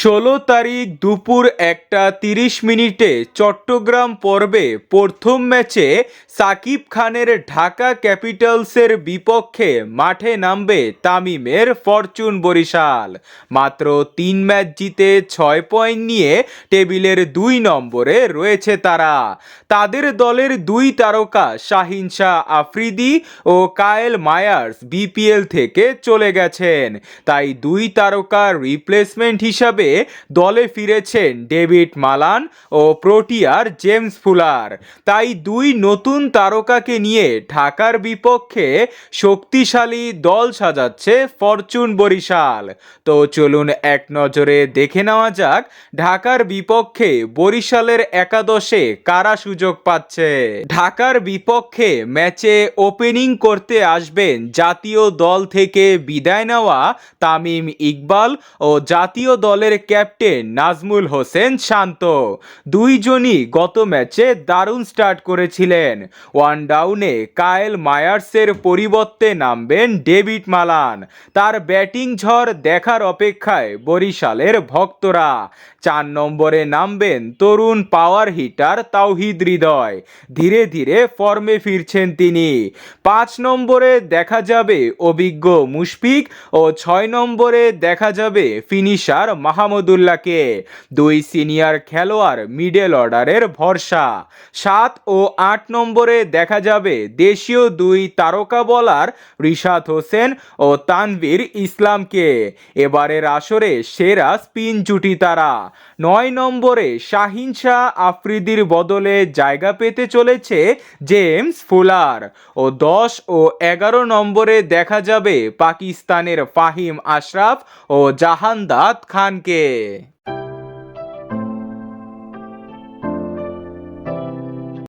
ষোলো তারিখ দুপুর একটা তিরিশ মিনিটে চট্টগ্রাম পর্বে প্রথম ম্যাচে সাকিব খানের ঢাকা ক্যাপিটালসের বিপক্ষে মাঠে নামবে তামিমের ফরচুন বরিশাল। মাত্র তিন ম্যাচ জিতে ছয় পয়েন্ট নিয়ে টেবিলের দুই নম্বরে রয়েছে তারা। তাদের দলের দুই তারকা শাহিন শাহ আফ্রিদি ও কায়েল মায়ার্স বিপিএল থেকে চলে গেছেন। তাই দুই তারকার রিপ্লেসমেন্ট হিসাবে দলে ফিরেছেন ডেভিড মালান ও প্রোটিয়ার জেমস ফুলার। তাই দুই নতুন তারকাকে নিয়ে ঢাকার বিপক্ষে শক্তিশালী দল সাজাচ্ছে ফরচুন বরিশাল। তো চলুন এক নজরে দেখে নেওয়া যাক ঢাকার বিপক্ষে বরিশালের একাদশে কারা সুযোগ পাচ্ছে। ঢাকার বিপক্ষে ম্যাচে ওপেনিং করতে আসবেন জাতীয় দল থেকে বিদায় নেওয়া তামিম ইকবাল ও জাতীয় দলের ক্যাপ্টেন নাজমুল হোসেন শান্ত। দুইজনই গত ম্যাচে দারুণ স্টার্ট করেছিলেন। ওয়ান ডাউনে কায়েল মায়ার্সের পরিবর্তে নামবেন ডেভিড মালান। তার ব্যাটিং ঝড় দেখার অপেক্ষায় বরিশালের ভক্তরা। চার নম্বরে নামবেন তরুণ পাওয়ার হিটার তাওহিদ হৃদয়। ধীরে ধীরে ফর্মে ফিরছেন তিনি। পাঁচ নম্বরে দেখা যাবে অভিজ্ঞ মুশফিক ও ছয় নম্বরে দেখা যাবে ফিনিশার মাহমুদুল্লাহকে। দুই সিনিয়র খেলোয়াড় মিডল অর্ডারের ভরসা। সাত ও আট নম্বরে দেখা যাবে দেশীয় দুই তারকা বলার রিশাদ হোসেন ও তানভীর ইসলামকে। এবারের আসরে সেরা স্পিন জুটি তারা। নয় নম্বরে শাহিন শাহ আফ্রিদির বদলে জায়গা পেতে চলেছে জেমস ফুলার। ও দশ ও এগারো নম্বরে দেখা যাবে পাকিস্তানের ফাহিম আশরাফ ও জাহানদাদ খানকে। ー。